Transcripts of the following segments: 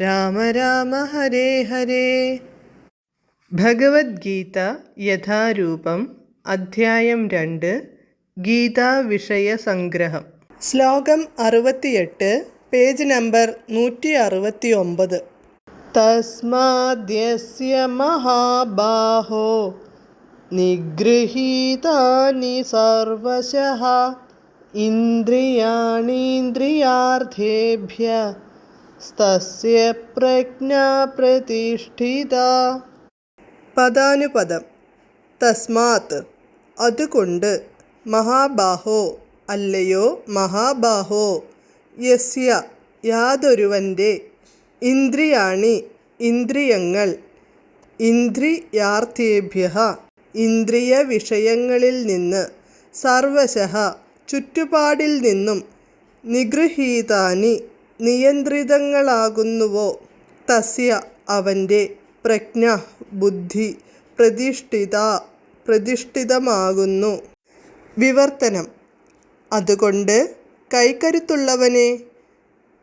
രാമ രാമ ഹരേ ഹരേ. ഭഗവത്ഗീത യഥാരൂപം അധ്യായം രണ്ട് ഗീതാ വിഷയ സംഗ്രഹം. ശ്ലോകം അറുപത്തിയെട്ട് പേജ് നമ്പർ നൂറ്റി അറുപത്തി ഒമ്പത് തസ്മാദ്യസ്യ മഹാബാഹോ. നിഗൃഹീതാനി സർവശ. ഇന്ദ്രിയാണീന്ദ്രിയാർത്ഥേഭ്യ. സ്തസ്യ പ്രജ്ഞാ പ്രതിഷ്ഠിത പദാനുപദം തസ്മാത് അതുകൊണ്ട് മഹാബാഹോ അല്ലയോ മഹാബാഹോ യസ്യ യാതൊരുവന്റെ ഇന്ദ്രിയാണി ഇന്ദ്രിയങ്ങൾ ഇന്ദ്രിയാർത്ഥേഭ്യ ഇന്ദ്രിയ വിഷയങ്ങളിൽ നിന്ന് സർവശ ചുറ്റുപാടിൽ നിന്നും നിഗൃഹീതാനി നിയന്ത്രിതങ്ങളാകുന്നുവോ? തസ്യ അവന്റെ പ്രജ്ഞ ബുദ്ധി പ്രതിഷ്ഠിത പ്രതിഷ്ഠിതമാകുന്നു. വിവർത്തനം. അതുകൊണ്ട് കൈക്കരുത്തുള്ളവനെ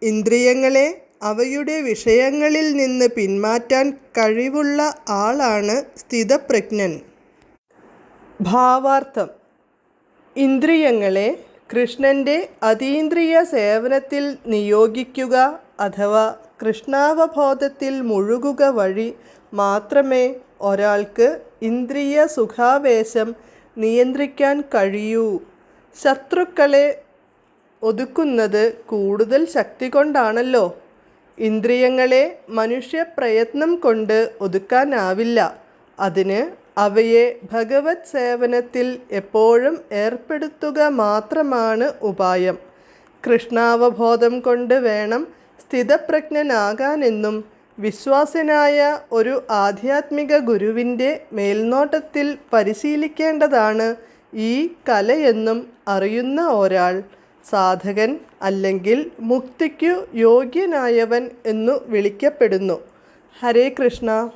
ഇന്ദ്രിയങ്ങളെ അവയുടെ വിഷയങ്ങളിൽ നിന്ന് പിന്മാറ്റാൻ കഴിവുള്ള ആളാണ് സ്ഥിതപ്രജ്ഞൻ. ഭാവാർത്ഥം. ഇന്ദ്രിയങ്ങളെ കൃഷ്ണന്റെ അതീന്ദ്രിയ സേവനത്തിൽ നിയോഗിക്കുക അഥവാ കൃഷ്ണാവബോധത്തിൽ മുഴുകുക വഴി മാത്രമേ ഒരാൾക്ക് ഇന്ദ്രിയ സുഖാവേശം നിയന്ത്രിക്കാൻ കഴിയൂ. ശത്രുക്കളെ ഒതുക്കുന്നത് കൂടുതൽ ശക്തി കൊണ്ടാണല്ലോ. ഇന്ദ്രിയങ്ങളെ മനുഷ്യ പ്രയത്നം കൊണ്ട് ഒതുക്കാനാവില്ല. അതിന് അവയെ ഭഗവത് സേവനത്തിൽ എപ്പോഴും ഏർപ്പെടുത്തുക മാത്രമാണ് ഉപായം. കൃഷ്ണാവബോധം കൊണ്ട് വേണം സ്ഥിതപ്രജ്ഞനാകാനെന്നും വിശ്വാസനായ ഒരു ആധ്യാത്മിക ഗുരുവിന്റെ മേൽനോട്ടത്തിൽ പരിശീലിക്കേണ്ടതാണ് ഈ കലയെന്നും അറിയുന്ന ഒരാൾ സാധകൻ അല്ലെങ്കിൽ മുക്തിക്കു യോഗ്യനായവൻ എന്നു വിളിക്കപ്പെടുന്നു. ഹരേ കൃഷ്ണ.